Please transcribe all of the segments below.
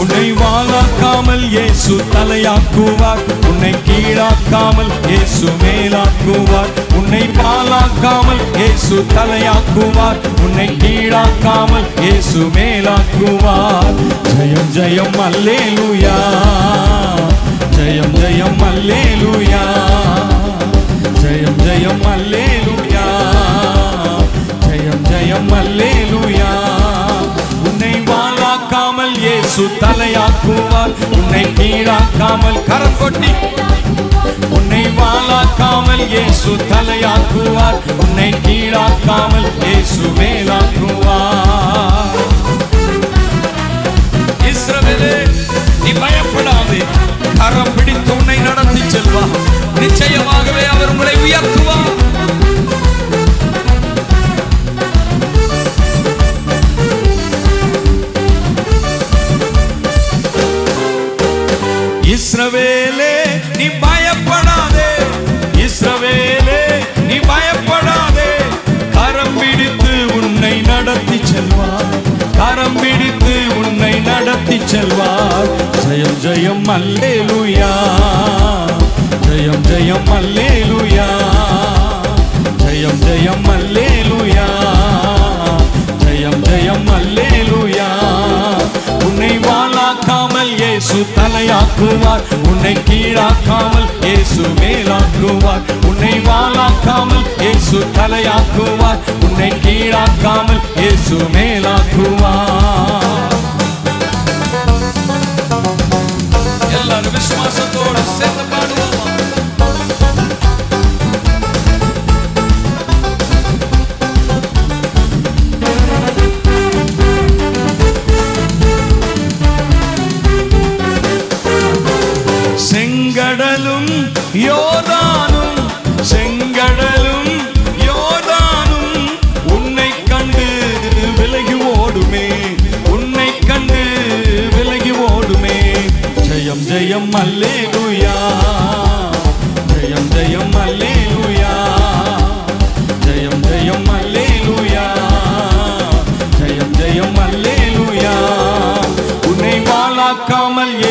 உன்னை வாழாக்காமல் இயேசு தலையாக்குவார். உன்னை கீழாக்காமல் இயேசு மேலாக்குவார். உன்னை பாலாக்காமல் இயேசு தலையாக்குவார். உன்னை கீழாக்காமல் இயேசு மேலாக்குவார். ஜெயம் ஜெயம் அல்லேலூயா. ஜெயம் ஜெயம் அல்லேலூயா. ஜெயம் ஜெயம் அல்லேலூயா. ஜெயம் ஜெயம் அல்லே இயேசு தலையாக்குவார். உன்னை கீழாக்காமல் கரம் கொட்டி. உன்னை வாழாக்காமல் இயேசு தலையாக்குவார். உன்னை கீழாக்காமல் இயேசு மேலாக்குவார். இஸ்ரவேலே நீ பயப்படாதே. கரம் பிடித்து உன்னை நடத்தி செல்வார் நிச்சயமாகவே அவர் உங்களை உயர்த்துவார். இஸ்ரவேலே நீ பயப்படாதே. இஸ்ரவேலே நீ பயப்படாதே. கரம் பிடித்து உன்னை நடத்தி செல்வார். கரம் பிடித்து உன்னை நடத்தி செல்வார். ஜெயம் ஜெயம் அல்லேலுயா. ஜெயம் ஜெயம் அல்லேலுயா. ஜெயம் ஜெயம் அல்லேலுயா. ஜெயம் ஜெயம் அல்லேலுயா. வாழாக்காமல் இயேசு தலையாக்குவார். உன்னை கீழாக்காமல் இயேசு மேலாக்குவார். உன்னை வாழாக்காமல் இயேசு தலையாக்குவார். உன்னை கீழாக்காமல் இயேசு மேலாக்குவார்.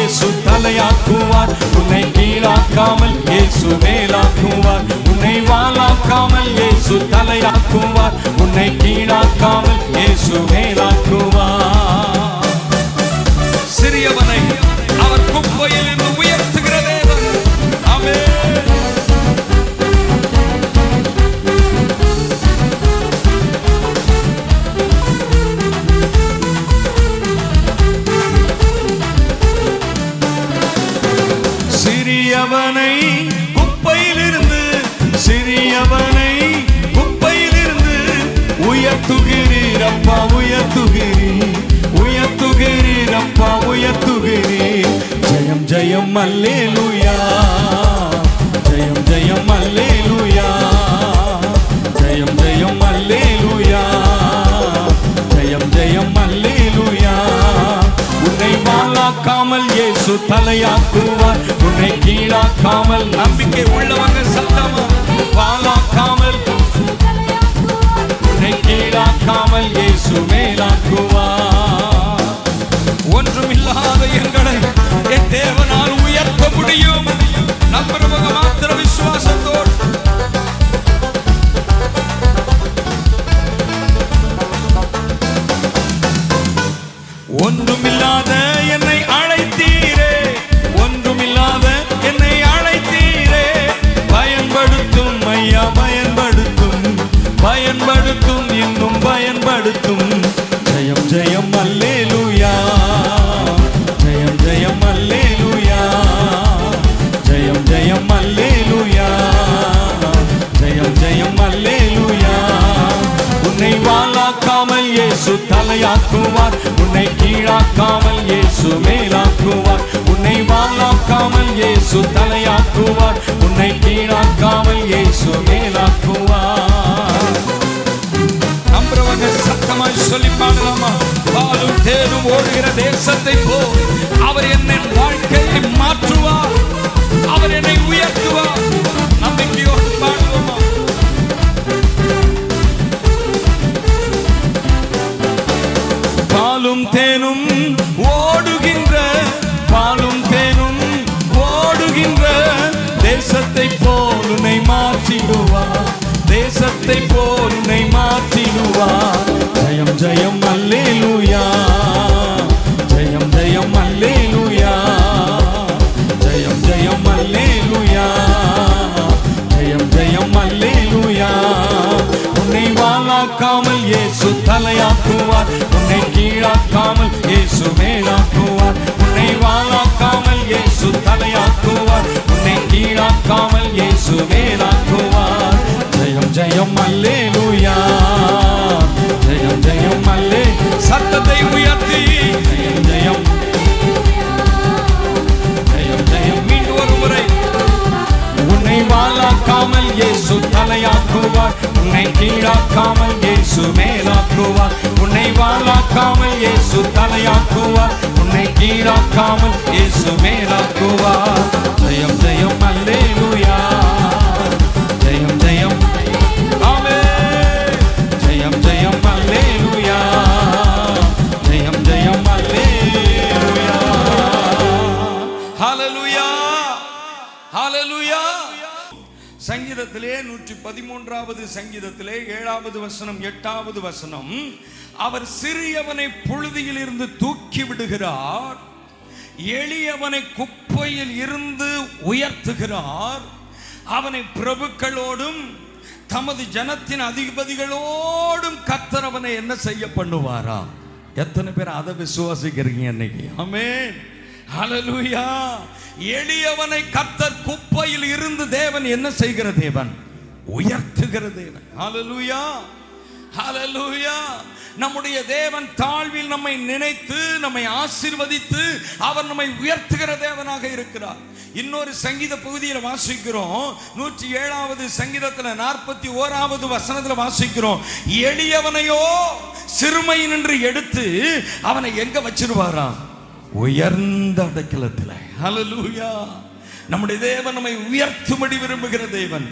இயேசு தலையாக்குவார். உன்னை கீழாக்காமல் இயேசு மேலாக்குவார். உன்னை வாழாக்காமல் இயேசு தலையாக்குவார். உன்னை கீழாக்காமல் இயேசு மேலாக்குவார். சிறியவனை அவர் குப்பையில் இருந்து உயர்த்துகிற அப்பா உயர்த்துகிறீர். உயர்த்துகிறீர் அப்பா உயர்த்துகிறீர். ஜெயம் ஜெயம் அல்லேலூயா. ஜெயம் ஜெயம் அல்லேலூயா. ஜெயம் ஜெயம் அல்லேலூயா. ஜெயம் ஜெயம் அல்லேலூயா. உன்னை வாழாக்காமல் இயேசு தலையாக்குவார். உன்னை கீழாக்காமல் நம்பிக்கை காரியங்களை என் தேவனால் உயர்த்த முடியும். நம்புறவங்க மாத்திர விசுவாசத்தோடு. ஒன்றுமில்லாத என்னை அழைத்தீரே. ஒன்றுமில்லாத என்னை அழைத்தீரே. பயன்படுத்தும் ஐயா பயன்படுத்தும். பயன்படுத்தும் இன்னும் பயன்படுத்தும். தலையாக்குவார் உன்னை கீழாக்காமல் இயேசு மேலாக்குவார். உன்னை வாழாக்காமல் இயேசு தலையாக்குவார். உன்னை கீழாக்காமல் இயேசு மேலாக்குவார். நம்புறவங்க சத்தமாய் சொல்லி பாடலாமா? பாலும் தேனும் ஓடுகிற தேசத்தை போ அவர் என்னை வாழ்க்கையை மாற்றுவார். அவர் என்னை உயர்த்துவார். தேனும் ஓடுகின்ற பாலும் தேனும் ஓடுகின்ற. தேசத்தை போலுனை மாற்றிடுவார். தேசத்தை போலுனை மாற்றிடுவார். ஜயம் ஜயம் தலையாக்காமல் இயேசு மேலாக்குவார். உன்னை வாழாக்காமல் இயேசு தலையாக்குவார். உன்னை கீழாக்காமல் இயேசு மேலாக்குவார். ஜெயம் ஜெயம் அல்லே லூயா ஜெயம் ஜெயம் அல்லே. சத்தத்தை உயர்த்தி. ஜெயம் ஜெயம் வாலாக்காமல் இயேசு தலையாக்குவார். உன்னை கீழாக்காமல் இயேசு மேலாக்குவார். உன்னை வாலாக்காமல் இயேசு தலையாக்குவார். உன்னை கீழாக்காமல் இயேசு மேலாக்குவார். ஜெயம் ஜெயம் அல்லேலுயா. சங்கீதத்திலே நூற்றி பதிமூன்றாவது சங்கீதத்திலே ஏழாவது வசனம் எட்டாவது வசனம். அவர் சிறியவனை புழுதியில் இருந்து தூக்கி விடுகிறார். எளியவனை குப்பையில் இருந்து உயர்த்துகிறார். அவனை பிரபுக்களோடும் தமது ஜனத்தின் அதிபதிகளோடும் கத்தர் அவனை என்ன செய்ய பண்ணுவாராம் எத்தனை பேர் அதை விசுவாசிக்கிறீங்க இன்னைக்கு? ஆமென். ஹalleluya. எளியவனை கத்தர் குப்பையில் இருந்து தேவன் என்ன செய்கிற தேவன்? உயர்த்துகிற தேவன். ஹalleluya. ஹalleluya. நம்முடைய தேவன் தாழ்வில் நம்மை நினைத்து நம்மை ஆசீர்வதித்து அவர் நம்மை உயர்த்துகிற தேவனாக இருக்கிறார். இன்னொரு சங்கீத பகுதியில் வாசிக்கிறோம். நூற்றி ஏழாவது சங்கீதத்தில் நாற்பத்தி ஓராவது வசனத்தில் வாசிக்கிறோம். எளியவனையோ சிறுமை நின்று எடுத்து அவனை எங்க வச்சிருவாராம்? உயர்ந்த அடைக்கலத்தில். ஹலலூயா நம்முடைய தேவன் நம்மை உயர்த்தும்படி விரும்புகிற தேவன்.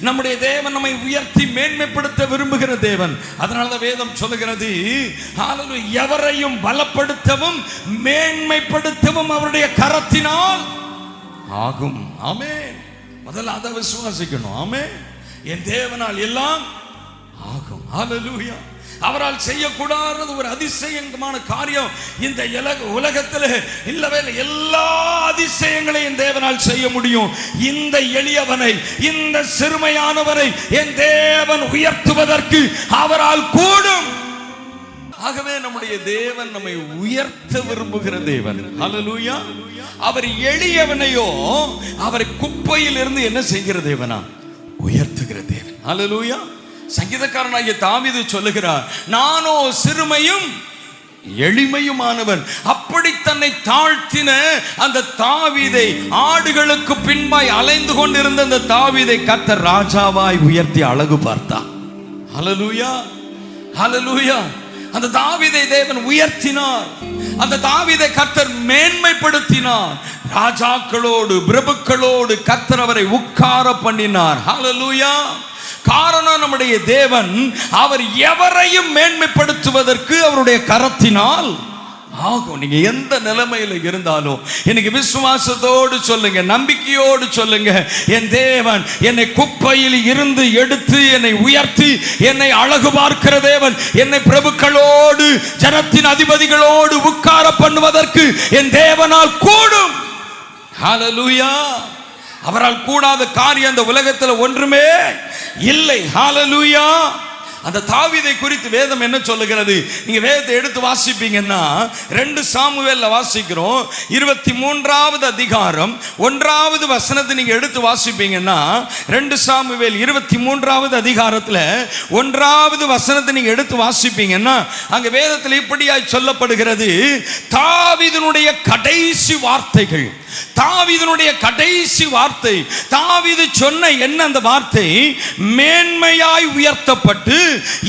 நம்முடைய தேவன் நம்மை உயர்த்தி மேன்மைப்படுத்த விரும்புகிற தேவன். அதனால தான் வேதம் சொல்லுகிறது ஹalleluya எவரையும் பலப்படுத்தவும் மேன்மைப்படுத்தவும் அவருடைய கரத்தினால் ஆகும். ஆமே முதல்ல அதை விசுவாசிக்கணும். ஆமே என் தேவனால் எல்லாம் ஆகும். ஹalleluya அவரால் செய்யக்கூடாதது ஒரு அதிசயமான காரியம். இந்த உலகத்தில் இல்லவே இல்லை. எல்லா அதிசயங்களையும் தேவனால் செய்ய முடியும். இந்த எளியவனை இந்த சிறுமையானவனை என் தேவன் உயர்த்துவதற்கு அவரால் கூடும். ஆகவே நம்முடைய தேவன் நம்மை உயர்த்த விரும்புகிற தேவன். ஹalleluya அவர் எளியவனையோ அவரை குப்பையில் இருந்து என்ன செய்கிற தேவனா? உயர்த்துகிற தேவன். ஹalleluya சங்கீதக்காரனாகிய தாவீது சொல்லுகிறார் நானோ சிறுமையும் எளிமையுமானவன். அப்படி தன்னை தாழ்த்தின அந்த தாவிதை ஆடுகளுக்கு பின்பாய் அலைந்து கொண்டிருந்த அந்த தாவீதை கத்த ராஜாவாய் உயர்த்தி அழகு பார்த்தான் ஹalleluya ஹலலூயா அந்த தாவீதை தேவன் உயர்த்தினார். அந்த தாவிதை கத்தர் மேன்மைப்படுத்தினார். ராஜாக்களோடு பிரபுக்களோடு கத்தர் அவரை உட்கார பண்ணினார். ஹலலூயா காரணம் நம்முடைய தேவன் அவர் எவரையும் மேன்மைப்படுத்துவதற்கு அவருடைய கரத்தினால் ஆகும். நீங்க எந்த நிலைமையில இருந்தாலும் இன்னைக்கு விசுவாசத்தோடு சொல்லுங்க நம்பிக்கையோடு சொல்லுங்க. என் தேவன் என்னை குப்பையில் இருந்து எடுத்து என்னை உயர்த்தி என்னை அழகு பார்க்கிற தேவன் என்னை பிரபுக்களோடு ஜனத்தின் அதிபதிகளோடு உட்கார பண்ணுவதற்கு என் தேவனால் கூடும். ஹalleluya அவரால் கூடாத காரியம் அந்த உலகத்தில் ஒன்றுமே இல்லை. ஹாலலூயா அந்த தாவிதை குறித்து வேதம் என்ன சொல்லுகிறது? நீங்க வேதத்தை எடுத்து வாசிப்பீங்கன்னா ரெண்டு சாமுவேல்ல வாசிக்கிறோம். இருபத்தி மூன்றாவது அதிகாரம் ஒன்றாவது வசனத்தை நீங்க எடுத்து வாசிப்பீங்கன்னா ரெண்டு சாமுவேல் இருபத்தி மூன்றாவது அதிகாரத்துல ஒன்றாவது வசனத்தை நீங்க எடுத்து வாசிப்பீங்கன்னா அங்க வேதத்தில் இப்படியாய் சொல்லப்படுகிறது தாவிதனுடைய கடைசி வார்த்தைகள். தாவிதனுடைய கடைசி வார்த்தை தாவிது சொன்ன என்ன அந்த வார்த்தை? மேன்மையாய் உயர்த்தப்பட்டு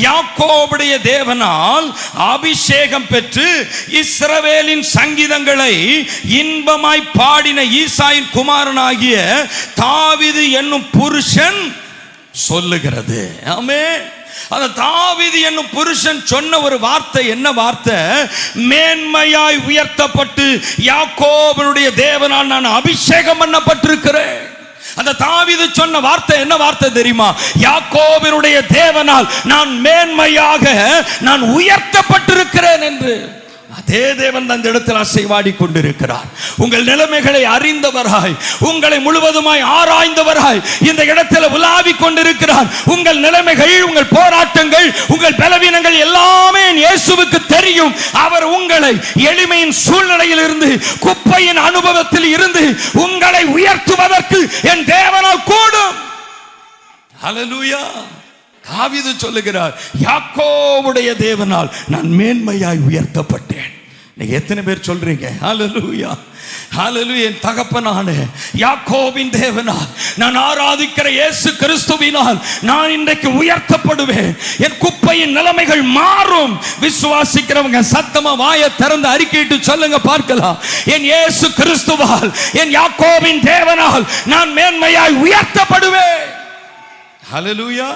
யாக்கோபுடைய தேவனால் அபிஷேகம் பெற்று இஸ்ரவேலின் சங்கீதங்களை இன்பமாய் பாடின ஈசாயின் குமாரனாகிய தாவிது என்னும் புருஷன் சொல்லுகிறது. ஆமே அந்த தாவிதி என்னும் புருஷன் சொன்ன ஒரு வார்த்தை என்ன வார்த்தை? மேன்மையாய் உயர்த்தப்பட்டு யாக்கோபனுடைய தேவனால் நான் அபிஷேகம் பண்ணப்பட்டிருக்கிறேன். அந்த தாவிது சொன்ன வார்த்தை என்ன வார்த்தை தெரியுமா? யாக்கோவினுடைய தேவனால் நான் மேன்மையாக நான் உயர்த்தப்பட்டிருக்கிறேன் என்று. அதே தேவன் அந்த இடத்தில் அசைவாடி கொண்டிருக்கிறார். உங்கள் நிலைமைகளை அறிந்தவராய் உங்களை முழுவதுமாய் ஆராய்ந்தவராய் இந்த இடத்தில் உலாவிக் கொண்டிருக்கிறார். உங்கள் நிலைமைகள் உங்கள் போராட்டங்கள் உங்கள் பலவீனங்கள் எல்லாமே இயேசுவுக்கு தெரியும். அவர் உங்களை எளிமையின் சூழ்நிலையில் இருந்து குப்பையின் அனுபவத்தில் இருந்து உங்களை உயர்த்துவதற்கு என் தேவனால் கூடும். Hallelujah. தாவிது சொல்லுகிறார் யாக்கோவுடைய தேவனால் நான் மேன்மையாய் உயர்த்தப்பட்டேன். நீங்க எத்தனை பேர் சொல்றீங்க? ஹalleluya ஹalleluya என் தகப்பனானே யாக்கோவின் தேவனால் நான் ஆராதிக்கிற இயேசு கிறிஸ்துவினால் நான் இன்றைக்கு உயர்த்தப்படுவேன். என் குப்பையின் நிலைமைகள் மாறும். விசுவாசிக்கிறவங்க சத்தமா வாயை திறந்து அறிக்கையிட்டு சொல்லுங்க பார்க்கலாம். என் இயேசு கிறிஸ்துவால் என் யாக்கோவின் தேவனால் நான் மேன்மையாய் உயர்த்தப்படுவேன். ஹலலூயா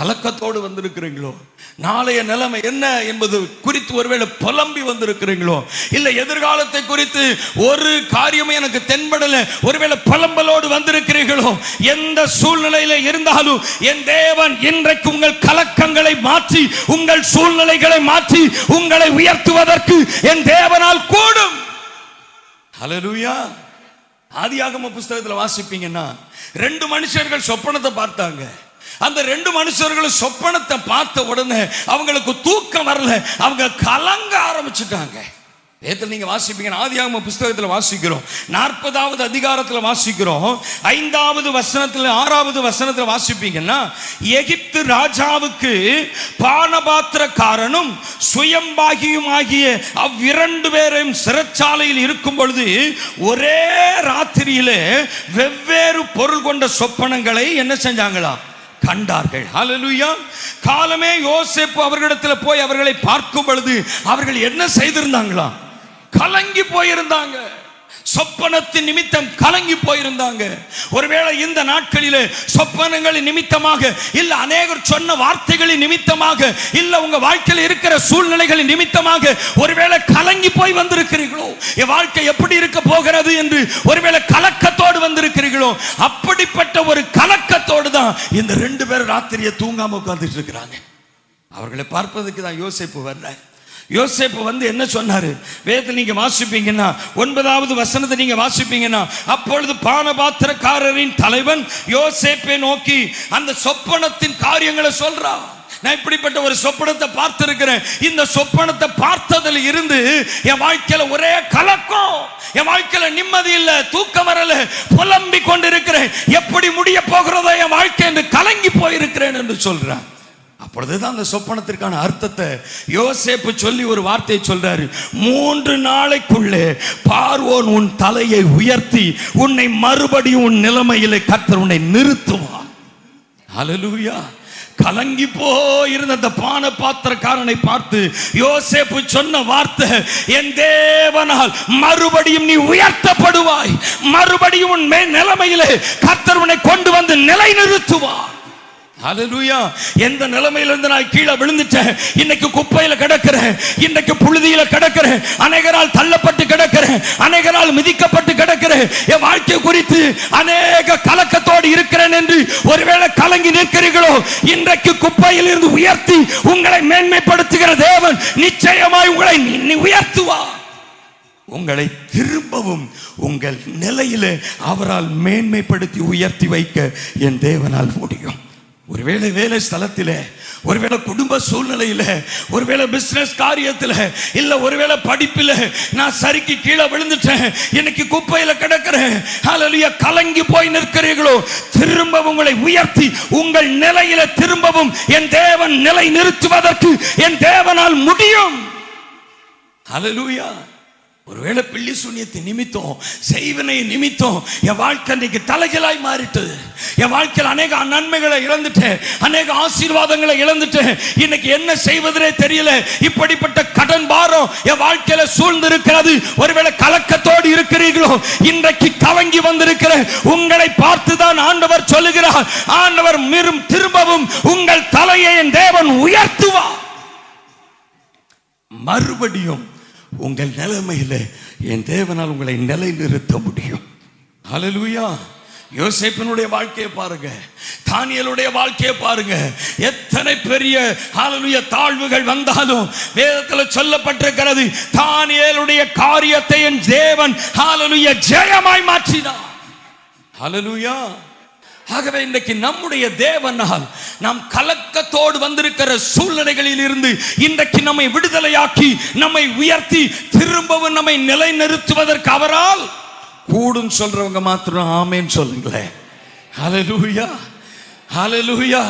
கலக்கத்தோடு வந்திருக்கிறீங்களோ? நாளைய நிலைமை என்ன என்பது குறித்து ஒருவேளை புலம்பி வந்திருக்கிறீங்களோ? இல்லை எதிர்காலத்தை குறித்து ஒரு காரியமும் எனக்கு தென்படல. ஒருவேளை புலம்பலோடு வந்திருக்கிறீர்களோ? எந்த சூழ்நிலையில இருந்தாலும் என் தேவன் இன்றைக்கு உங்கள் கலக்கங்களை மாற்றி உங்கள் சூழ்நிலைகளை மாற்றி உங்களை உயர்த்துவதற்கு என் தேவனால் கூடும். ஹலலூயா ஆதியாகம புஸ்தகத்தில் வாசிப்பீங்கன்னா ரெண்டு மனுஷர்கள் சொப்பனத்தை பார்த்தாங்க. அந்த ரெண்டு மனுஷர்களும் சொப்பனத்தை பார்த்த உடனே அவங்களுக்கு தூக்கம் வரல. அவங்க கலங்க ஆரம்பிச்சுட்டாங்க. நேற்று நீங்க வாசிப்பீங்க ஆதியாகம புஸ்தகத்தில் வாசிக்கிறோம். நாற்பதாவது அதிகாரத்தில் வாசிக்கிறோம். ஐந்தாவது வசனத்தில் ஆறாவது வசனத்தில் வாசிப்பீங்கன்னா எகிப்து ராஜாவுக்கு பானபாத்திரக்காரனும் சுயம்பாகியும் ஆகிய அவ்விரண்டு பேரையும் சிறைச்சாலையில் இருக்கும் பொழுது ஒரே ராத்திரியிலே வெவ்வேறு பொருள் கொண்ட சொப்பனங்களை என்ன செஞ்சாங்களாம்? கண்டார்கள். ஹலலுயா காலமே யோசிப்பு அவர்களிடத்தில் போய் அவர்களை பார்க்கும் பொழுது அவர்கள் என்ன செய்திருந்தாங்களாம் கலங்கி போயிருந்தாங்க. சொப்பனத்தின் நிமித்தம் கலங்கி போயிருந்தாங்க. ஒருவேளை இந்த நாட்களிலே சொப்பனங்களின் நிமித்தமாக இல்ல அநேகர் சொன்ன வார்த்தைகளின் நிமித்தமாக இல்ல உங்க வாழ்க்கையில் இருக்கிற சூழ்நிலைகளின் நிமித்தமாக ஒருவேளை கலங்கி போய் வந்திருக்கிறீர்களோ? என் வாழ்க்கை எப்படி இருக்க போகிறது என்று ஒருவேளை கலக்கத்தோடு வந்திருக்கிறீர்களோ? அப்படிப்பட்ட ஒரு கலக்கத்தோடு தான் இந்த ரெண்டு பேரும் ராத்திரியை தூங்காம உட்கார்ந்துட்டு இருக்கிறாங்க. அவர்களை பார்ப்பதற்கு தான் யோசிப்பு வரல யோசேப்பு வந்து என்ன சொன்னாரு? வேதத்தை நீங்க வாசிப்பீங்கன்னா ஒன்பதாவது வசனத்தை நீங்க வாசிப்பீங்கன்னா அப்பொழுது பானபாத்திரக்காரரின் தலைவன் யோசேப்பை நோக்கி அந்த சொப்பனத்தின் காரியங்களை சொல்றான் நான் இப்படிப்பட்ட ஒரு சொப்பனத்தை பார்த்திருக்கிறேன். இந்த சொப்பனத்தை பார்த்ததில் இருந்து என் வாழ்க்கையில ஒரே கலக்கம். என் வாழ்க்கையில நிம்மதி இல்ல தூக்கம் வரல புலம்பிக் கொண்டிருக்கிறேன். எப்படி முடிய போகிறதோ என் வாழ்க்கை என்று கலங்கி போயிருக்கிறேன் என்று சொல்றேன். அப்பொழுதுதான் அந்த சொப்பனத்திற்கான அர்த்தத்தை யோசேப்பு சொல்லி ஒரு வார்த்தையை சொல்றாரு. மூன்று நாளைக்குள்ளே பார்வோன் உன் தலையை உயர்த்தி உன்னை மறுபடியும் உன் நிலைமையிலே கத்தர் உன்னை நிறுத்துவான் அலலூயா கலங்கி போயிருந்த அந்த பான பாத்திரக்காரனை பார்த்து யோசேப்பு சொன்ன வார்த்தை என் தேவனால் மறுபடியும் நீ உயர்த்தப்படுவாய். மறுபடியும் உன் மே நிலைமையிலே கத்தர் உன்னை கொண்டு வந்து நிலைநிறுத்துவார். ஹalleluya எந்த நிலைமையிலிருந்து நான் கீழே விழுந்துட்டேன்? இன்னைக்கு குப்பையில கிடக்கிறேன். இன்னைக்கு புழுதியில கிடக்கிறேன். அநேகரால் தள்ளப்பட்டு கிடக்கிறேன். அநேகரால் மிதிக்கப்பட்டு கிடக்கிறேன். என் வாழ்க்கை குறித்து அநேக கலக்கத்தோடு இருக்கிறேன் என்று ஒருவேளை கலங்கி நிற்கிறீர்களோ இன்றைக்கு குப்பையில் இருந்து உயர்த்தி உங்களை மேன்மைப்படுத்துகிற தேவன் நிச்சயமாய் உங்களை நி- உயர்த்துவார் உங்களை திரும்பவும் உங்கள் நிலையிலே அவரால் மேன்மைப்படுத்தி உயர்த்தி வைக்க என் தேவனால் முடியும். ஒருவேளை வேலை ஸ்தலத்தில் ஒருவேளை குடும்ப சூழ்நிலையில் ஒருவேளை பிஸ்னஸ் காரியத்தில் இல்லை ஒருவேளை படிப்பில் நான் சரிக்கு கீழே விழுந்துட்டேன் இன்னைக்கு குப்பையில் கிடக்கிறேன். ஹalleluya கலங்கி போய் நிற்கிறீர்களோ? திரும்ப உங்களை உயர்த்தி உங்கள் நிலையில திரும்பவும் என் தேவன் நிலை நிறுத்துவதற்கு என் தேவனால் முடியும். ஹalleluya ஒருவேளை பிள்ளி சூன்யத்தை நிமித்தம் செய்வனை நிமித்தம் என் வாழ்க்கை இன்னைக்கு தலைகளாய் மாறிட்டு என் வாழ்க்கையில் அநேக நன்மைகளை இழந்துட்டேன் அநேக ஆசீர்வாதங்களை இழந்துட்டேன் இன்னைக்கு என்ன செய்வதே தெரியல. இப்படிப்பட்ட கடன் பாரம் என் வாழ்க்கையில சூழ்ந்து இருக்கிறது ஒருவேளை கலக்கத்தோடு இருக்கிறீர்களோ இன்றைக்கு கலங்கி வந்திருக்கிற உங்களை பார்த்து தான் ஆண்டவர் சொல்லுகிறார். ஆண்டவர் மிரும் திரும்பவும் உங்கள் தலையை என் தேவன் உயர்த்துவார். மறுபடியும் உங்கள் நிலைமையில் என் தேவனால் உங்களை நிலைநிறுத்த முடியும். அலலுயா யோசேப்பினுடைய வாழ்க்கையை பாருங்க. தானியலுடைய வாழ்க்கையை பாருங்க. எத்தனை பெரிய ஹalleluya தாழ்வுகள் வந்தாலும் வேதத்தில் சொல்லப்பட்டிருக்கிறது தானியலுடைய காரியத்தை என் தேவன் ஹalleluya ஜெயமாய் மாற்றினார். ஹalleluya ஆகவே இன்றைக்கு நம்முடைய தேவனால் நாம் கலக்கத்தோடு வந்திருக்கிற சூழ்நிலைகளில் இருந்து இன்றைக்கு நம்மை விடுதலையாக்கி நம்மை உயர்த்தி திரும்பவும் நம்மை நிலைநிறுத்துவதற்கு அவரால் கூடும் சொல்றவங்க மாத்திரம் ஆமேன்னு சொல்லுங்களேன். ஹalleluya ஹalleluya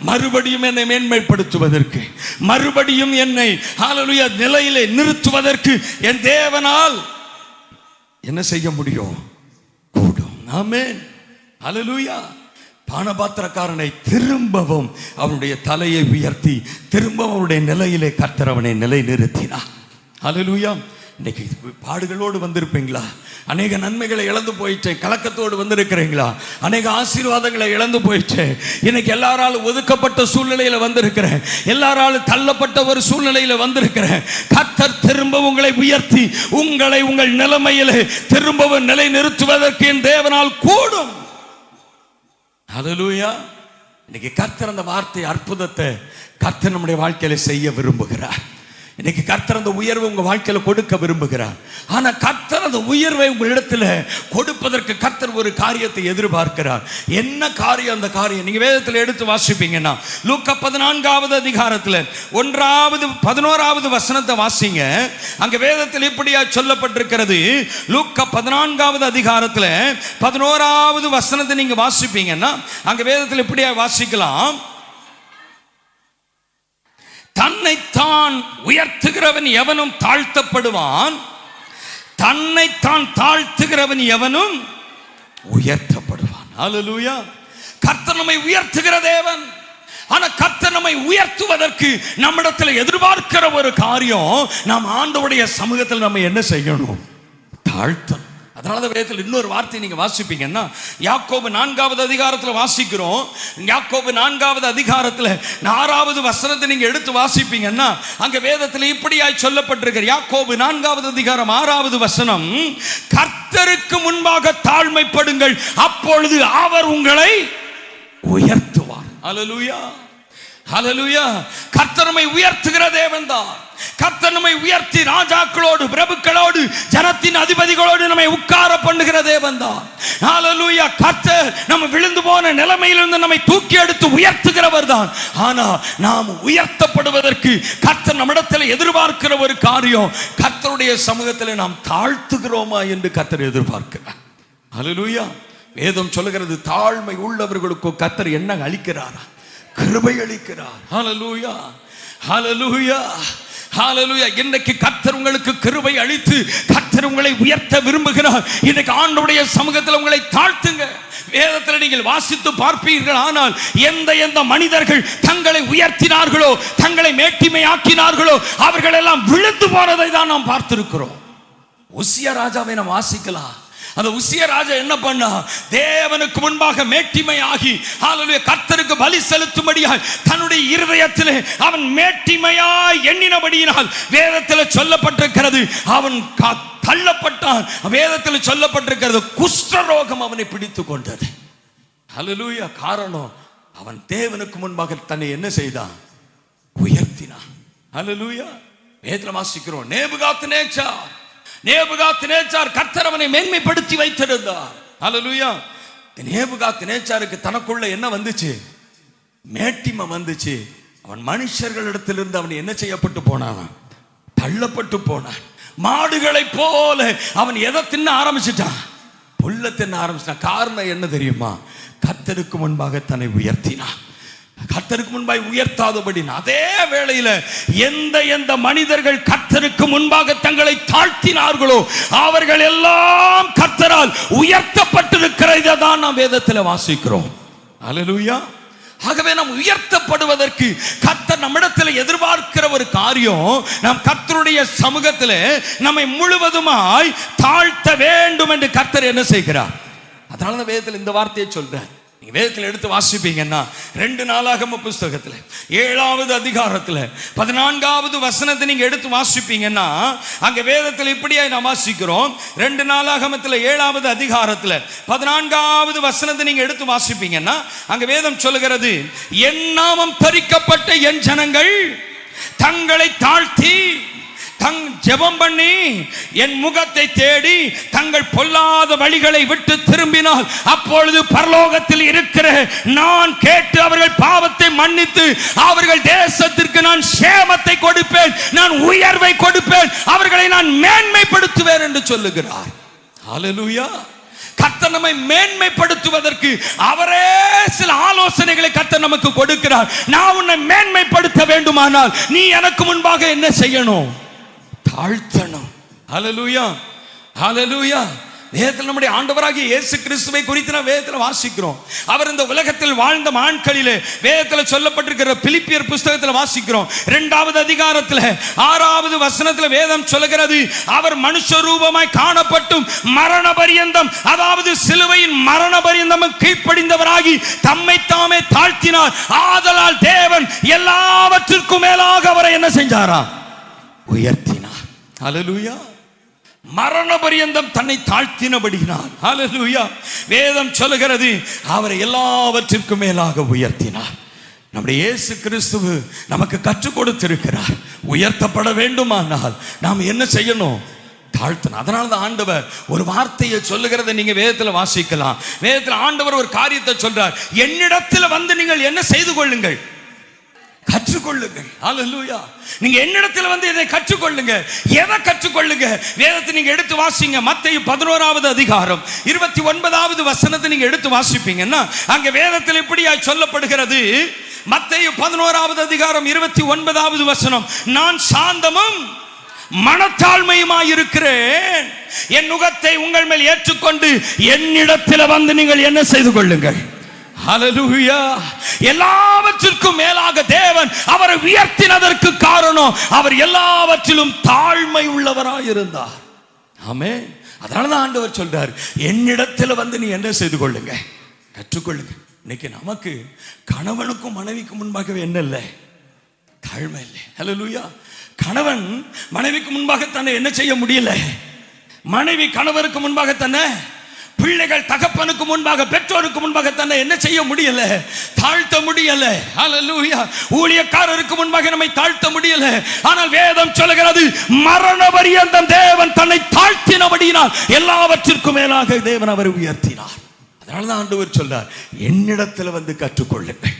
மறுபடியும் என்னை மேன்மைப்படுத்துவதற்கு மறுபடியும் என்னை ஹalleluya நிலையிலே நிறுத்துவதற்கு என் தேவனால் என்ன செய்ய முடியும்? கூடும். ஆமேன் ஹalleluya பானபாத்திரக்காரனை திரும்பவும் அவனுடைய தலையை உயர்த்தி திரும்பவும் அவனுடைய நிலையிலே கர்த்தர் அவனை நிலை நிறுத்தினான் ஹalleluya. இன்னைக்கு பாடுகளோடு வந்திருப்பீங்களா? அநேக நன்மைகளை இழந்து போயிட்டேன் கலக்கத்தோடு வந்திருக்கிறீங்களா? அநேக ஆசீர்வாதங்களை இழந்து போயிட்டேன். இன்னைக்கு எல்லாராலும் ஒதுக்கப்பட்ட சூழ்நிலையில் வந்திருக்கிறேன். எல்லாராலும் தள்ளப்பட்ட ஒரு சூழ்நிலையில் வந்திருக்கிறேன். கத்தர் திரும்ப உங்களை உயர்த்தி உங்களை உங்கள் நிலைமையிலே திரும்பவும் நிலை நிறுத்துவதற்கு என் தேவனால் கூடும். ஹalleluya இன்னைக்கு கர்த்தர் அந்த வார்த்தை அற்புதத்தை கர்த்தர் நம்முடைய வாழ்க்கையில செய்ய விரும்புகிறார். இன்னைக்கு கர்த்தர் அந்த உயர்வை உங்க வாழ்க்கையில கொடுக்க விரும்புகிறார். ஆனா கர்த்தர் அந்த உயர்வை உங்களிடத்துல கொடுப்பதற்கு கர்த்தர் ஒரு காரியத்தை எதிர்பார்க்கிறார். என்ன காரியம்? அந்த காரியம் நீங்க வேதத்துல எடுத்து வாசிப்பீங்கன்னா லூக்க பதினான்காவது அதிகாரத்துல ஒன்றாவது பதினோராவது வசனத்தை வாசிங்க. அங்க வேதத்தில் இப்படியா சொல்லப்பட்டிருக்கிறது. லூக்க பதினான்காவது அதிகாரத்துல பதினோராவது வசனத்தை நீங்க வாசிப்பீங்கன்னா அங்க வேதத்தில் இப்படியா வாசிக்கலாம். தன்னைத்தான் உயர்த்துகிறவன் எவனும் தாழ்த்தப்படுவான். தன்னைத்தான் தாழ்த்துகிறவன் எவனும் உயர்த்தப்படுவான். ஹalleluya கர்த்தர் நம்மை உயர்த்துகிற தேவன். ஆனா கர்த்தர் நம்மை உயர்த்துவதற்கு நம்மிடத்தில் எதிர்பார்க்கிற ஒரு காரியம் நாம் ஆண்டவுடைய சமூகத்தில் நம்ம என்ன செய்யணும்? தாழ்த்தணும். அதனால தான் வேதத்தில் இன்னொரு வார்த்தை நீங்க வாசிப்பீங்கன்னா யாக்கோபு நான்காவது அதிகாரத்தில் வாசிக்கிறோம். யாக்கோபு நான்காவது அதிகாரத்தில் ஆறாவது வசனத்தை நீங்க எடுத்து வாசிப்பீங்கன்னா அங்க வேதத்தில் இப்படியாய் சொல்லப்பட்டிருக்கிற யாக்கோபு நான்காவது அதிகாரம் ஆறாவது வசனம் கர்த்தருக்கு முன்பாக தாழ்மைப்படுங்கள் அப்பொழுது அவர் உங்களை உயர்த்துவார். அலலுயா அலலுயா கர்த்தரமை உயர்த்துகிற உயர்த்துகிற தேவன்தான் கர்த்தர் நம்மை உயர்த்தி ராஜாக்களோடு பிரபுக்களோடு ஜனத்தின் அதிபதிகளோடு நம்மை உட்கார பண்ணுகிற தேவன்தான் ஹalleluya கர்த்தர் நம்ம விழுந்து போன நிலைமையிலிருந்து நம்மை தூக்கி எடுத்து உயர்த்துகிறவர் தான். ஆனா நாம் உயர்த்தப்படுவதற்கு கர்த்தர் நம்மிடத்தில் எதிர்பார்க்கிற ஒரு காரியம் கர்த்தருடைய சமூகத்தில் நாம் தாழ்த்துகிறோமா என்று கர்த்தர் எதிர்பார்க்கிறார். அலலூயா வேதம் சொல்லுகிறது தாழ்மை உள்ளவர்களுக்கு கர்த்தர் என்ன அளிக்கிறாரா? கிருபை அளிக்கிறார். ஹலலூயா ஹலலூயா ஹalleluya இன்னைக்கு கர்த்தர் உங்களுக்கு கிருபை அளித்து கர்த்தர் உங்களை உயர்த்த விரும்புகிறார். இன்னைக்கு ஆண்டவருடைய சமூகத்தில் உங்களை தாழ்த்துங்க. வேதத்தில் நீங்கள் வாசித்து பார்ப்பீர்கள். ஆனால் எந்த எந்த மனிதர்கள் தங்களை உயர்த்தினார்களோ தங்களை மேட்டிமையாக்கினார்களோ அவர்கள் எல்லாம் விழுந்து போனதை தான் நாம் பார்த்திருக்கிறோம். உசிய ராஜாவை நாம் வாசிக்கலாம். அந்த உசிய ராஜா என்ன பண்ணா? தேவனுக்கு முன்பாக மேட்டிமையாகி ஹalleluya கர்த்தருக்கு பலி செலுத்தும்படியாய் தன்னுடைய இருதயத்திலே அவன் மேட்டிமையாய் எண்ணினபடியினால் வேதத்தில் சொல்லப்பட்டிருக்கிறது அவன் தள்ளப்பட்டான். வேதத்தில் சொல்லப்பட்டிருக்கிறது குஷ்டரோகம் அவனை பிடித்து கொண்டது. அலலூயா காரணம் அவன் தேவனுக்கு முன்பாக தன்னை என்ன செய்தான்? உயர்த்தினான். அலலூயா வேதத்தில் வாசிக்கிறோம். நேபுகாத்து நேச்சா நேபுகாத்து நேச்சார் கர்த்தர் அவனை மேன்மைப்படுத்தி வைத்திருந்தார். ஹalleluya. நேபுகாத்து நேச்சாருக்கு தனக்குள்ள என்ன வந்துச்சு? மேட்டிமை வந்துச்சு. அவன் மனுஷர்களிடத்திலிருந்து அவன் என்ன செய்யப்பட்டு போனான்? தள்ளப்பட்டு போனான். மாடுகளைப் போல அவன் எதை தின்ன ஆரம்பிச்சிட்டான்? புல்ல தின்ன ஆரம்பிச்சிட்டான். காரணம் என்ன தெரியுமா? கர்த்தருக்கு முன்பாக தன்னை உயர்த்தினான். கர்த்தருக்கு முன்பாக உயர்த்தாதபடி அதே வேளையில எந்த எந்த மனிதர்கள் கர்த்தருக்கு முன்பாக தங்களை தாழ்த்தினார்களோ அவர்கள் எல்லாம் கர்த்தரால் உயர்த்தப்பட்டிருக்கிறதை தான் நாம் வேதத்தில் வாசிக்கிறோம். அல்லேலூயா ஆகவே நாம் உயர்த்தப்படுவதற்கு கர்த்தர் நம்மிடத்தில் எதிர்பார்க்கிற ஒரு காரியம் நாம் கர்த்தருடைய சமூகத்தில் நம்மை முழுவதுமாய் தாழ்த்த வேண்டும் என்று கர்த்தர் என்ன செய்கிறார்? அதனால தான் வேதத்தில் இந்த வார்த்தையை சொல்றார் நீங்க வேதத்தில் எடுத்து வாசிப்பீங்கன்னா ரெண்டு நாளாகம புஸ்தகத்தில் ஏழாவது அதிகாரத்தில் பதினான்காவது வசனத்தை நீங்க எடுத்து வாசிப்பீங்கன்னா அங்க வேதத்தில் இப்படியா நாம் வாசிக்கிறோம். ரெண்டு நாளாகமத்தில் ஏழாவது அதிகாரத்தில் பதினான்காவது வசனத்தை நீங்க எடுத்து வாசிப்பீங்கன்னா அங்க வேதம் சொல்லுகிறது என் நாமம் பறிக்கப்பட்ட என் ஜனங்கள் தங்களை தாழ்த்தி தங் ஜெபம் பண்ணி என் முகத்தை தேடி தங்கள் பொல்லாத வழிகளை விட்டு திரும்பினால் அப்பொழுது பரலோகத்தில் இருக்கிற நான் கேட்டு அவர்கள் பாவத்தை மன்னித்து அவர்கள் தேசத்திற்கு நான் சேமத்தை கொடுப்பேன் நான் உயர்வை கொடுப்பேன் அவர்களை நான் மேன்மைப்படுத்துவேன் என்று சொல்லுகிறார். ஹalleluya கத்த நம்மை மேன்மைப்படுத்துவதற்கு அவரே சில ஆலோசனைகளை கத்த நமக்கு கொடுக்கிறார். நான் உன்னை மேன்மைப்படுத்த வேண்டுமானால் நீ எனக்கு முன்பாக என்ன செய்யணும்? தாழ்த்தணும். ஹலலூயா ஹலலூயா வேதத்தில் நம்முடைய ஆண்டவராகிய இயேசு கிறிஸ்துவை குறித்து நான் வேதத்தில் வாசிக்கிறோம். அவர் இந்த உலகத்தில் வாழ்ந்த ஆண்களிலே வேதத்தில் சொல்லப்பட்டிருக்கிற பிலிப்பியர் புஸ்தகத்தில் வாசிக்கிறோம். இரண்டாவது அதிகாரத்தில் ஆறாவது வசனத்தில் வேதம் சொல்லுகிறது அவர் மனுஷ ரூபமாய் காணப்பட்டும் மரண பரியந்தம் அதாவது சிலுவையின் மரண பரியந்தம் கீழ்ப்படிந்தவராகி தம்மை தாமே தாழ்த்தினார். ஆதலால் தேவன் எல்லாவற்றிற்கும் மேலாக அவரை என்ன செஞ்சாரா? உயர்த்தினார் ஹலலூயா மரண பரியந்தம் தன்னை தாழ்த்தினபடினார் ஹலலூயா வேதம் சொல்லுகிறது அவரை எல்லாவற்றிற்கும் மேலாக உயர்த்தினார். நம்முடைய இயேசு கிறிஸ்துவு நமக்கு கற்றுக் கொடுத்திருக்கிறார். உயர்த்தப்பட வேண்டுமானால் நாம் என்ன செய்யணும்? தாழ்த்தணும். அதனால தான் ஆண்டவர் ஒரு வார்த்தையை சொல்லுகிறதை நீங்கள் வேதத்தில் வாசிக்கலாம். வேதத்தில் ஆண்டவர் ஒரு காரியத்தை சொல்றார். என்னிடத்தில் வந்து நீங்கள் என்ன செய்து கொள்ளுங்கள்? கற்றுக்கொள்ளுங்கள். ஹalleluya நீங்க என்னிடத்தில் வந்து இதை கற்றுக்கொள்ளுங்க. எதை கற்றுக்கொள்ளுங்க? வேதத்தை நீங்க எடுத்து வாசிங்க. மத்தேயு 11வது அதிகாரம் 29வது வசனத்தை நீங்க எடுத்து வாசிப்பீங்கன்னா அங்க வேதத்தில் இப்படியாய் சொல்லப்படுகிறது. மத்தேயு 11வது அதிகாரம் 29வது வசனம் நான் சாந்தமும் மனத்தாழ்மையுமாய் இருக்கிறேன். என் நுகத்தை உங்கள் மேல் ஏற்றுக்கொண்டு என்னிடத்தில் வந்து நீங்கள் என்ன செய்து கொள்ளுங்கள்? ஹalleluya எல்லாவற்றிற்கும் மேலாக தேவன் அவரை உயர்த்தினதற்கு காரணம் அவர் எல்லாவற்றிலும் தாழ்மை உள்ளவராய் இருந்தார் ஆமே அதனால தான் ஆண்டவர் சொல்றார் என்னிடத்தில் வந்து நீ என்ன செய்து கொள்ளுங்க? கற்றுக்கொள்ளுங்க. இன்னைக்கு நமக்கு கணவனுக்கும் மனைவிக்கும் முன்பாகவே என்ன இல்லை? தாழ்மை இல்லை. ஹalleluya கணவன் மனைவிக்கு முன்பாக தன்னை என்ன செய்ய முடியல? மனைவி கணவருக்கு முன்பாக தன்னை பிள்ளைகள் தகப்பனுக்கு முன்பாக பெற்றோருக்கு முன்பாக தன்னை என்ன செய்ய முடியல? தாழ்த்த முடியல. ஊழியக்காரருக்கு முன்பாக நம்மை தாழ்த்த முடியல. ஆனால் வேதம் சொல்லுகிறது மரண பரியந்தம் தேவன் தன்னை தாழ்த்தினபடியினால் எல்லாவற்றிற்கும் மேலாக தேவன் அவரை உயர்த்தினார். அதனால தான் ஆண்டவர் சொல்றார் என்னிடத்தில் வந்து கற்றுக்கொள்ளுங்கள்.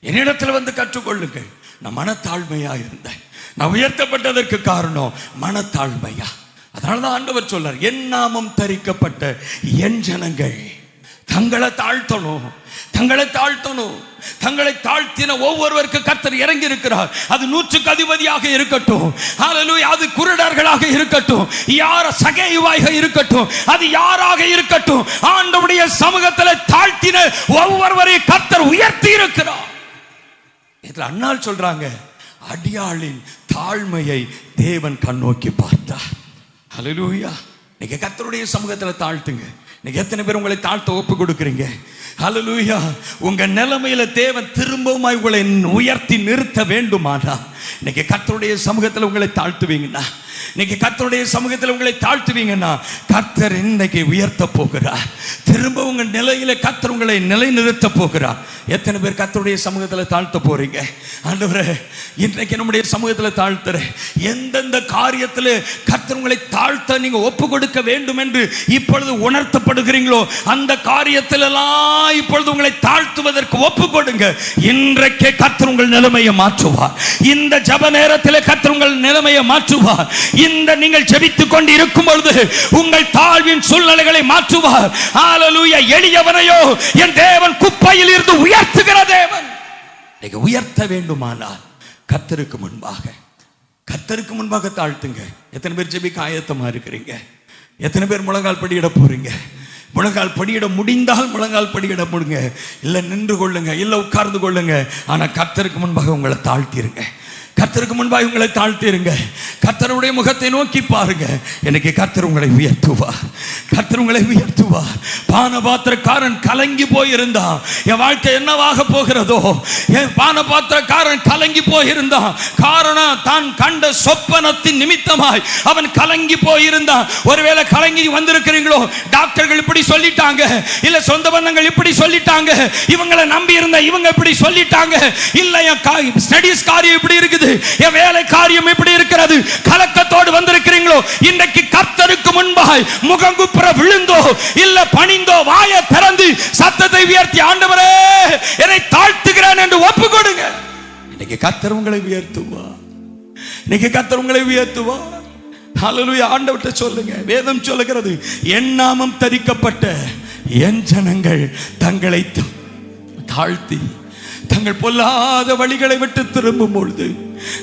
என்னிடத்தில் வந்து கற்றுக்கொள்ளுங்கள். நான் மனத்தாழ்மையா இருந்தேன். நான் உயர்த்தப்பட்டதற்கு காரணம் மனத்தாழ்மையா. அதனால தான் ஆண்டவர் சொல்றார் என் நாமம் தரிக்கப்பட்ட என் ஜனங்கள் தங்களை தாழ்த்தணும் தங்களை தாழ்த்தணும் தங்களை தாழ்த்தின ஒவ்வொருவருக்கு கர்த்தர் இறங்கி இருக்கிறார் அது நூற்றுக்கு அதிபதியாக இருக்கட்டும். அது குருடர்களாக இருக்கட்டும். யார சகைவாக இருக்கட்டும். அது யாராக இருக்கட்டும். ஆண்டவுடைய சமூகத்தில் தாழ்த்தின ஒவ்வொருவரையும் கர்த்தர் உயர்த்தி இருக்கிறார் இதுல அண்ணால் சொல்றாங்க அடியாளின் தாழ்மையை தேவன் கண்ணோக்கி பார்த்தார். ஹலலூயா நீங்க கத்தருடைய சமூகத்தில் தாழ்த்துங்க. நீங்க எத்தனை பேர் உங்களை தாழ்த்த ஒப்பு கொடுக்குறீங்க? ஹலலூயா உங்க நிலைமையில தேவன் திரும்பவும் உங்களை உயர்த்தி நிறுத்த வேண்டுமானா இன்னைக்கு கத்தருடைய சமூகத்தில் உங்களை தாழ்த்துவீங்கன்னா இன்னைக்கு கர்த்தருடைய சமூகத்தில் உங்களை தாழ்த்துவீங்கன்னா கர்த்தர் இன்னைக்கு உயர்த்த போகிறார். திரும்ப உங்க நிலையில கர்த்தர் உங்களை நிலைநிறுத்த போகிறார். எத்தனை பேர் கர்த்தருடைய சமூகத்தில் தாழ்த்த போறீங்க? ஆண்டவரே இன்றைக்கு நம்முடைய சமூகத்தில் தாழ்த்துறேன். எந்தெந்த காரியத்தில் கர்த்தர் உங்களை தாழ்த்த நீங்க ஒப்பு கொடுக்க வேண்டும் என்று இப்பொழுது உணர்த்தப்படுகிறீங்களோ அந்த காரியத்தில் எல்லாம் இப்பொழுது உங்களை தாழ்த்துவதற்கு ஒப்பு கொடுங்க. இன்றைக்கே கர்த்தர் உங்கள் நிலைமையை மாற்றுவார். இந்த ஜப நேரத்தில் கர்த்தர் உங்கள் நிலைமையை மாற்றுவார். இந்த நீங்கள் ஜெபித்துக் கொண்டு இருக்கும் பொழுது உங்கள் தாழ்வின் சூழ்நிலைகளை மாற்றுவார். ஆலலூய எளியவனையோ என் தேவன் குப்பையில் இருந்து உயர்த்துகிற தேவன். நீங்க உயர்த்த வேண்டுமானால் கத்தருக்கு முன்பாக கத்தருக்கு முன்பாக தாழ்த்துங்க. எத்தனை பேர் ஜெபிக்க ஆயத்தமா இருக்கிறீங்க? எத்தனை பேர் முழங்கால் படியிட போறீங்க? முழங்கால் படியிட முடிந்தால் முழங்கால் படியிட முடிங்க. இல்லை நின்று கொள்ளுங்க இல்லை உட்கார்ந்து கொள்ளுங்க. ஆனா கத்தருக்கு முன்பாக உங்களை தாழ்த்திருங்க. கர்த்தருக்கு முன்பாக உங்களை தாழ்த்திருங்க. கர்த்தருடைய முகத்தை நோக்கி பாருங்க. எனக்கு கர்த்தர் உங்களை உயர்த்துவார் கர்த்தர் உங்களை உயர்த்துவார் பானபாத்திரக்காரன் கலங்கி போயிருந்தான் என் வாழ்க்கை என்னவாக போகிறதோ? என் பானபாத்திரக்காரன் கலங்கி போயிருந்தான் காரணம் தான் கண்ட சொப்பனத்தின் நிமித்தமாய் அவன் கலங்கி போயிருந்தான் ஒருவேளை கலங்கி வந்திருக்கிறீங்களோ? டாக்டர்கள் இப்படி சொல்லிட்டாங்க. இல்ல சொந்த பந்தங்கள் இப்படி சொல்லிட்டாங்க. இவங்களை நம்பி இருந்த இவங்க இப்படி சொல்லிட்டாங்க. இல்ல என் ஸ்டடிஸ் காரியம் இப்படி இருக்குது. என் வேலை காரியம் இப்படி இருக்கிறது. கலக்கத்தோடு வந்திருக்கிறீங்களோ? இன்றைக்கு கர்த்தருக்கு முன்பாய் முகங்குப்புற விழுந்தோ இல்ல பணிந்தோ வாயை திறந்து சத்தத்தை உயர்த்தி ஆண்டவரே என்னை தாழ்த்துகிறேன் என்று ஒப்பு கொடுங்க இன்னைக்கு கர்த்தர் உங்களை உயர்த்துவா இன்னைக்கு கர்த்தர் உங்களை உயர்த்துவா ஹalleluya ஆண்டவர்ட்ட சொல்லுங்க. வேதம் சொல்லுகிறது என் நாமம் தரிக்கப்பட்ட என் ஜனங்கள் தங்களை தாழ்த்தி தங்கள் பொல்லாத வழிகளை விட்டு திரும்பும் பொழுது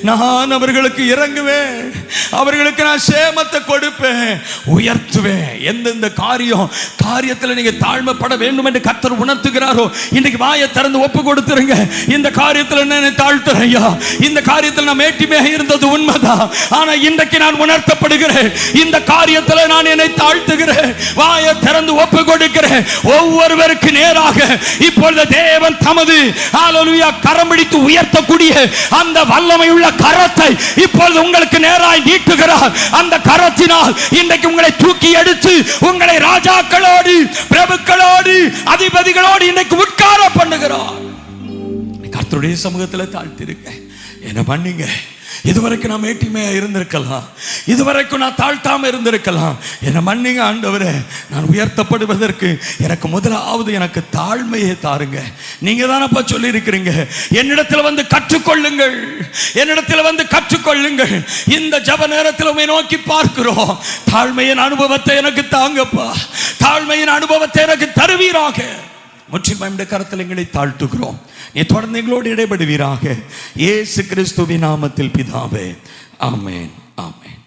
நான் அவர்களுக்கு இறங்குவேன். அவர்களுக்கு நான் சேமத்தை கொடுப்பேன். உயர்த்துவேன். எந்தெந்த காரியம் காரியத்தில் நீங்க தாழ்மைப்பட வேண்டும் என்று கத்தர் உணர்த்துகிறாரோ இன்னைக்கு வாயை திறந்து ஒப்பு கொடுத்துருங்க. இந்த காரியத்தில் என்ன தாழ்த்துறேன் ஐயா. இந்த காரியத்தில் நான் மேட்டிமையாக இருந்தது உண்மைதான். ஆனா இன்றைக்கு நான் உணர்த்தப்படுகிறேன். இந்த காரியத்தில் நான் என்னை தாழ்த்துகிறேன். வாயை திறந்து ஒப்பு கொடுக்கிறேன். ஒவ்வொருவருக்கு நேராக இப்பொழுது தேவன் தமது ஹalleluya கரம் பிடித்து உயர்த்தக்கூடிய அந்த வல்லமை உள்ள கரத்தை இப்பொழுது உங்களுக்கு நேராய் நீட்டுகிறார். அந்த கரத்தினால் இன்றைக்கு உங்களை தூக்கி எடுத்து உங்களை ராஜாக்களோடு பிரபுக்களோடு அதிபதிகளோடு இன்றைக்கு உட்கார பண்ணுகிறார். கர்த்தருடைய சமூகத்தில் தாழ்த்திருக்க. என்ன பண்ணீங்க? இதுவரைக்கும் நான் மேட்டிமையா இருந்திருக்கலாம். இதுவரைக்கும் நான் தாழ்த்தாம இருந்திருக்கலாம். என்னை மன்னிங்க ஆண்டவரே நான் உயர்த்தப்படுவதற்கு எனக்கு முதலாவது எனக்கு தாழ்மையை தாருங்க. நீங்க தானப்பா சொல்லி இருக்கிறீங்க என்னிடத்துல வந்து கற்றுக்கொள்ளுங்கள். என்னிடத்துல வந்து கற்றுக்கொள்ளுங்கள். இந்த ஜப நேரத்தில் உண்மை நோக்கி பார்க்கிறோம். தாழ்மையின் அனுபவத்தை எனக்கு தாங்கப்பா. தாழ்மையின் அனுபவத்தை எனக்கு தருவீராக. முற்றிலும் கரத்தில் எங்களை தாழ்த்துகிறோம். நீ தொடர்ந்து எங்களோடு இடைபடுவீராக. ஏசு கிறிஸ்துவின் நாமத்தில் பிதாவே. ஆமேன். ஆமேன்.